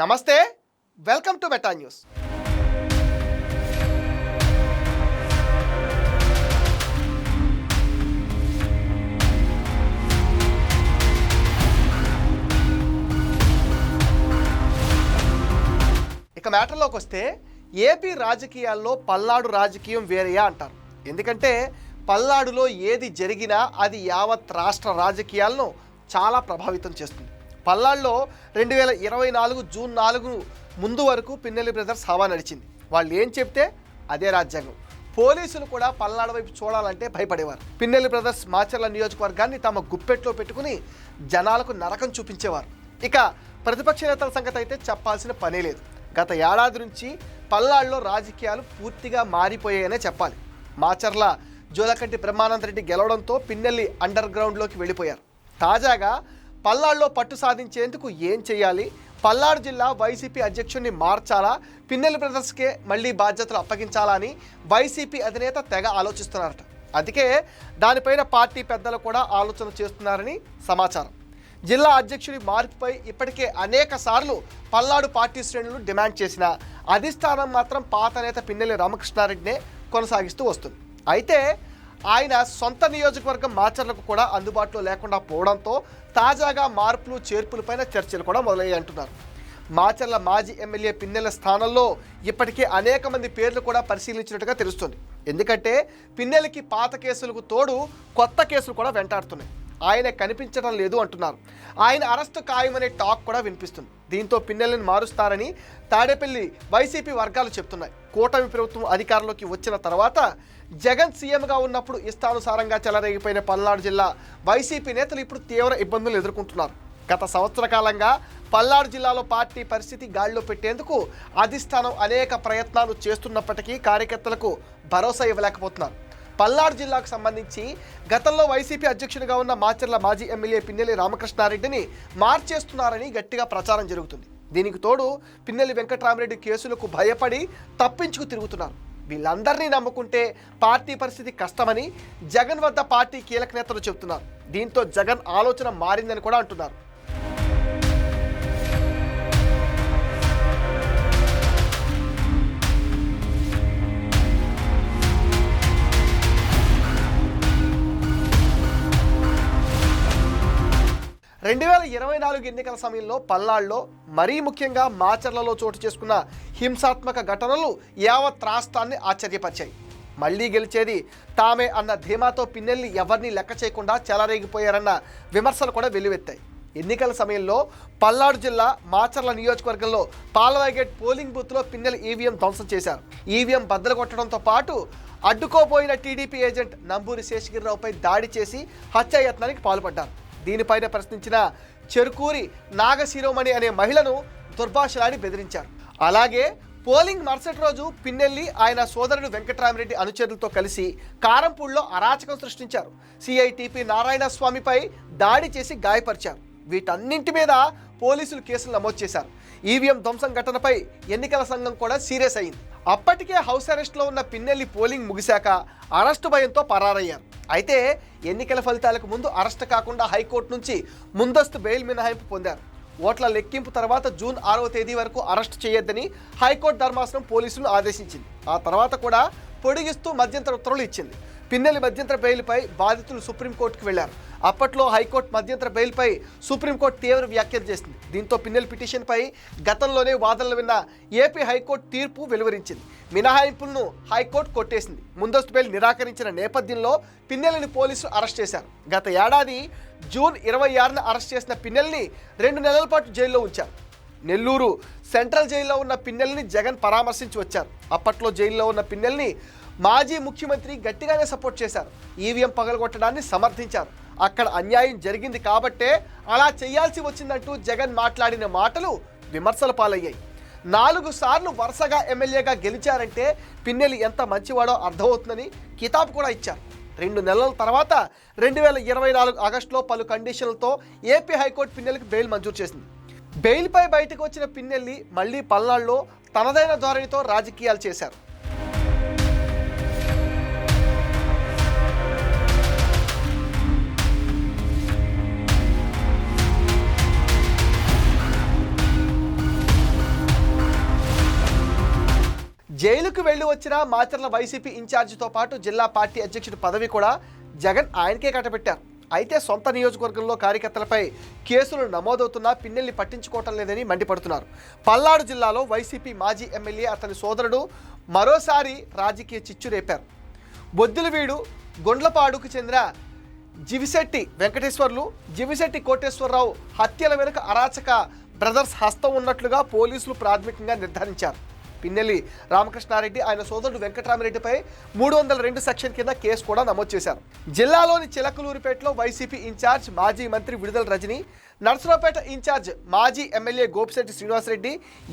నమస్తే welcome to meta news. ఇక మ్యాటర్లోకి వస్తే ఏపీ రాజకీయాల్లో పల్నాడు రాజకీయం వేరేయా అంటారు. ఎందుకంటే పల్నాడులో ఏది జరిగినా అది యావత్ రాష్ట్ర రాజకీయాలను చాలా ప్రభావితం చేస్తుంది. పల్నాడులో రెండు వేల ఇరవై నాలుగు జూన్ నాలుగు ముందు వరకు పిన్నెల్లి బ్రదర్స్ హవా నడిచింది. వాళ్ళు ఏం చెప్తే అదే రాజ్యాంగం. పోలీసులు కూడా పల్నాడు వైపు చూడాలంటే భయపడేవారు. పిన్నెల్లి బ్రదర్స్ మాచర్ల నియోజకవర్గాన్ని తమ గుప్పెట్లో పెట్టుకుని జనాలకు నరకం చూపించేవారు. ఇక ప్రతిపక్ష నేతల సంగతి అయితే చెప్పాల్సిన పనే లేదు. గత ఏడాది నుంచి పల్నాడులో రాజకీయాలు పూర్తిగా మారిపోయాయనే చెప్పాలి. మాచర్ల జోలకంటి బ్రహ్మానంద రెడ్డి గెలవడంతో పిన్నెల్లి అండర్ గ్రౌండ్లోకి వెళ్ళిపోయారు. తాజాగా పల్నాడులో పట్టు సాధించేందుకు ఏం చేయాలి? పల్నాడు జిల్లా వైసీపీ అధ్యక్షుడిని మార్చాలా? పిన్నెల బ్రదర్స్కే మళ్ళీ బాధ్యతలు అప్పగించాలా అని వైసీపీ అధినేత తెగ ఆలోచిస్తున్నారట. అందుకే దానిపైన పార్టీ పెద్దలు కూడా ఆలోచన చేస్తున్నారని సమాచారం. జిల్లా అధ్యక్షుడి మార్పుపై ఇప్పటికే అనేక సార్లు పల్నాడు పార్టీ శ్రేణులు డిమాండ్ చేసిన అధిష్టానం మాత్రం పాత నేత పిన్నెల్లి రామకృష్ణారెడ్డినే కొనసాగిస్తూ వస్తుంది. అయితే ఆయన సొంత నియోజకవర్గం మాచర్లకు కూడా అందుబాటులో లేకుండా పోవడంతో తాజాగా మార్పులు చేర్పులపైన చర్చలు కూడా మొదలయ్యాయి అంటున్నారు. మాచర్ల మాజీ ఎమ్మెల్యే పిన్నెల స్థానంలో ఇప్పటికే అనేక మంది పేర్లు కూడా పరిశీలించినట్టుగా తెలుస్తుంది. ఎందుకంటే పిన్నెలకి పాత కేసులకు తోడు కొత్త కేసులు కూడా వెంటాడుతున్నాయి. ఆయన కనిపించడం లేదు అంటున్నారు. ఆయన అరెస్టు ఖాయమనే టాక్ కూడా వినిపిస్తుంది. దీంతో పిన్నెల్ని మారుస్తారని తాడేపల్లి వైసీపీ వర్గాలు చెప్తున్నాయి. కూటమి ప్రభుత్వం అధికారంలోకి వచ్చిన తర్వాత జగన్ సీఎంగా ఉన్నప్పుడు ఇష్టానుసారంగా చెలరేగిపోయిన పల్నాడు జిల్లా వైసీపీ నేతలు ఇప్పుడు తీవ్ర ఇబ్బందులు ఎదుర్కొంటున్నారు. గత సంవత్సర కాలంగా పల్నాడు జిల్లాలో పార్టీ పరిస్థితి గాడిలో పెట్టేందుకు అధిష్టానం అనేక ప్రయత్నాలు చేస్తున్నప్పటికీ కార్యకర్తలకు భరోసా ఇవ్వలేకపోతున్నారు. పల్నాడు జిల్లాకు సంబంధించి గతంలో వైసీపీ అధ్యక్షుడిగా ఉన్న మాచర్ల మాజీ ఎమ్మెల్యే పిన్నెల్లి రామకృష్ణారెడ్డిని మార్చేస్తున్నారని గట్టిగా ప్రచారం జరుగుతుంది. దీనికి తోడు పిన్నెల్లి వెంకట్రామరెడ్డి కేసులకు భయపడి తప్పించుకు తిరుగుతున్నారు. వీళ్ళందరినీ నమ్ముకుంటే పార్టీ పరిస్థితి కష్టమని జగన్ వద్ద పార్టీ కీలక నేతలు చెబుతున్నారు. దీంతో జగన్ ఆలోచన మారిందని కూడా అంటున్నారు. రెండు వేల ఇరవై నాలుగు ఎన్నికల సమయంలో పల్నాడులో మరీ ముఖ్యంగా మాచర్లలో చోటు చేసుకున్న హింసాత్మక ఘటనలు యావత్ రాష్ట్రాన్ని ఆశ్చర్యపరిచాయి. మళ్ళీ గెలిచేది తామే అన్న ధీమాతో పిన్నెల్ని ఎవరిని లెక్క చేయకుండా చెలరేగిపోయారన్న విమర్శలు కూడా వెల్లువెత్తాయి. ఎన్నికల సమయంలో పల్నాడు జిల్లా మాచర్ల నియోజకవర్గంలో పాలవాగేట్ పోలింగ్ బూత్లో పిన్నెల ఈవీఎం ధ్వంసం చేశారు. ఈవీఎం బద్దలు కొట్టడంతో పాటు అడ్డుకోబోయిన టీడీపీ ఏజెంట్ నంబూరి శేషగిరిరావుపై దాడి చేసి హత్యాయత్నానికి పాల్పడ్డారు. దీనిపైన ప్రశ్నించిన చెరుకూరి నాగశిరోమణి అనే మహిళను దుర్భాషలాడి బెదిరించారు. అలాగే పోలింగ్ మరుసటి రోజు పిన్నెల్లి ఆయన సోదరుడు వెంకటరామరెడ్డి అనుచరులతో కలిసి కారంపూడిలో అరాచకం సృష్టించారు. సిఐటిపి నారాయణ స్వామిపై దాడి చేసి గాయపరిచారు. వీటన్నింటి మీద పోలీసులు కేసులు నమోదు చేశారు. ఈవీఎం ధ్వంసం ఘటనపై ఎన్నికల సంఘం కూడా సీరియస్ అయింది. అప్పటికే హౌస్ అరెస్ట్లో ఉన్న పిన్నెల్లి పోలింగ్ ముగిశాక అరెస్టు భయంతో పరారయ్యారు. అయితే ఎన్నికల ఫలితాలకు ముందు అరెస్ట్ కాకుండా హైకోర్టు నుంచి ముందస్తు బెయిల్ మినహాయింపు పొందారు. ఓట్ల లెక్కింపు తర్వాత జూన్ ఆరవ తేదీ వరకు అరెస్ట్ చేయొద్దని హైకోర్టు ధర్మాసనం పోలీసులు ఆదేశించింది. ఆ తర్వాత కూడా పొడిగిస్తూ మధ్యంతర ఉత్తర్వులు ఇచ్చింది. పిన్నెల్లి మధ్యంతర బెయిల్పై బాధితులు సుప్రీంకోర్టుకు వెళ్ళారు. అప్పట్లో హైకోర్టు మధ్యంతర బెయిల్పై సుప్రీంకోర్టు తీవ్ర వ్యాఖ్యలు చేసింది. దీంతో పిన్నెల్ పిటిషన్పై గతంలోనే వాదనలు విన్న ఏపీ హైకోర్టు తీర్పు వెలువరించింది. మినహాయింపులను హైకోర్టు కొట్టేసింది. ముందస్తు బెయిల్ నిరాకరించిన నేపథ్యంలో పిన్నెల్ని పోలీసులు అరెస్ట్ చేశారు. గత ఏడాది జూన్ ఇరవై ఆరున అరెస్ట్ చేసిన పిన్నెల్ని రెండు నెలల పాటు జైల్లో ఉంచారు. నెల్లూరు సెంట్రల్ జైల్లో ఉన్న పిన్నెల్ని జగన్ పరామర్శించి వచ్చారు. అప్పట్లో జైల్లో ఉన్న పిన్నెల్ని మాజీ ముఖ్యమంత్రి గట్టిగానే సపోర్ట్ చేశారు. ఈవీఎం పగలగొట్టడాన్ని సమర్థించారు. అక్కడ అన్యాయం జరిగింది కాబట్టే అలా చేయాల్సి వచ్చిందంటూ జగన్ మాట్లాడిన మాటలు విమర్శల పాలయ్యాయి. నాలుగు సార్లు వరుసగా ఎమ్మెల్యేగా గెలిచారంటే పిన్నెలి ఎంత మంచివాడో అర్థమవుతుందని కితాబ్ కూడా ఇచ్చారు. రెండు నెలల తర్వాత రెండు వేల ఇరవై నాలుగు ఆగస్టులో పలు కండిషన్లతో ఏపీ హైకోర్టు పిన్నెలకు బెయిల్ మంజూరు చేసింది. బెయిల్పై బయటకు వచ్చిన పిన్నెల్లి మళ్ళీ పల్నాడులో తనదైన ధోరణితో రాజకీయాలు చేశారు. జైలుకు వెళ్ళి వచ్చిన మాచర్ల వైసీపీ ఇన్ఛార్జితో పాటు జిల్లా పార్టీ అధ్యక్షుడి పదవి కూడా జగన్ ఆయనకే కట్టబెట్టారు. అయితే సొంత నియోజకవర్గంలో కార్యకర్తలపై కేసులు నమోదవుతున్నా పిన్నెల్ని పట్టించుకోవటం లేదని మండిపడుతున్నారు. పల్నాడు జిల్లాలో వైసీపీ మాజీ ఎమ్మెల్యే అతని సోదరుడు మరోసారి రాజకీయ చిచ్చు రేపారు. బొద్దులవీడు గొండ్లపాడుకు చెందిన జివిశెట్టి వెంకటేశ్వర్లు జివిశెట్టి కోటేశ్వరరావు హత్యల వెనుక అరాచక బ్రదర్స్ హస్తం ఉన్నట్లుగా పోలీసులు ప్రాథమికంగా నిర్ధారించారు. పిన్నెల్లి రామకృష్ణారెడ్డి ఆయన సోదరుడు వెంకటరామిరెడ్డిపై మూడు వందల రెండు సెక్షన్ కింద కేసు కూడా నమోదు చేశారు. జిల్లాలోని చిలకలూరిపేటలో వైసీపీ ఇన్ఛార్జ్ మాజీ మంత్రి విడుదల రజని నర్సరావుపేట ఇన్ఛార్జ్ మాజీ ఎమ్మెల్యే గోపిశెట్టి శ్రీనివాసరెడ్డి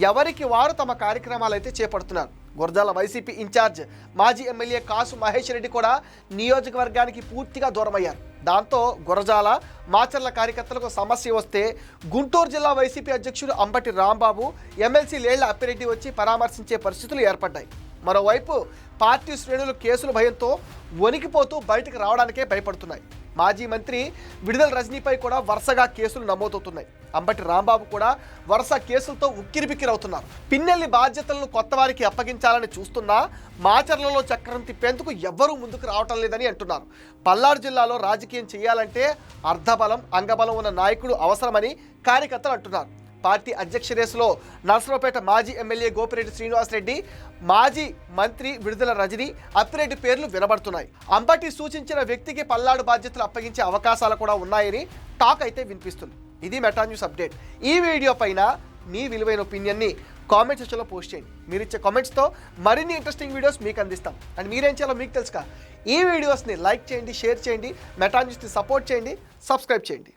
ఎవరికి వారు తమ కార్యక్రమాలు అయితే చేపడుతున్నారు. గురజాల వైసీపీ ఇన్ఛార్జ్ మాజీ ఎమ్మెల్యే కాసు మహేష్ రెడ్డి కూడా నియోజకవర్గానికి పూర్తిగా దూరమయ్యారు. దాంతో గురజాల మాచర్ల కార్యకర్తలకు సమస్య వస్తే గుంటూరు జిల్లా వైసీపీ అధ్యక్షుడు అంబటి రాంబాబు ఎమ్మెల్సీ లేళ్ళ అప్పిరెడ్డి వచ్చి పరామర్శించే పరిస్థితులు ఏర్పడ్డాయి. మరోవైపు పార్టీ శ్రేణులు కేసుల భయంతో వణికిపోతూ బయటకు రావడానికే భయపడుతున్నాయి. మాజీ మంత్రి విడుదల రజనీపై కూడా వరుసగా కేసులు నమోదవుతున్నాయి. అంబటి రాంబాబు కూడా వరుస కేసులతో ఉక్కిరిబిక్కిరవుతున్నారు. పిన్నెల్లి బాధ్యతలను కొత్త వారికి అప్పగించాలని చూస్తున్నా మాచర్లలో చక్రం తిప్పేందుకు ఎవ్వరూ ముందుకు రావటం లేదని అంటున్నారు. పల్నాడు జిల్లాలో రాజకీయం చేయాలంటే అర్ధబలం అంగబలం ఉన్న నాయకుడు అవసరమని కార్యకర్తలు అంటున్నారు. పార్టీ అధ్యక్ష రేసులో నర్సరావుపేట మాజీ ఎమ్మెల్యే గోపిరెడ్డి శ్రీనివాసరెడ్డి మాజీ మంత్రి విడుదల రజని అప్పిరెడ్డి పేర్లు వినబడుతున్నాయి. అంబటి సూచించిన వ్యక్తికి పల్లాడు బాధ్యతలు అప్పగించే అవకాశాలు కూడా ఉన్నాయని టాక్ అయితే వినిపిస్తుంది. ఇది మెటా న్యూస్ అప్డేట్. ఈ వీడియో పైన మీ విలువైన ఒపీనియన్ని కామెంట్ సెక్షన్లో పోస్ట్ చేయండి. మీరు ఇచ్చే కామెంట్స్తో మరిన్ని ఇంట్రెస్టింగ్ వీడియోస్ మీకు అందిస్తాం. అండ్ మీరేం చేయాలో మీకు తెలుసుక ఈ వీడియోస్ని లైక్ చేయండి షేర్ చేయండి మెటా న్యూస్ని సపోర్ట్ చేయండి సబ్స్క్రైబ్ చేయండి.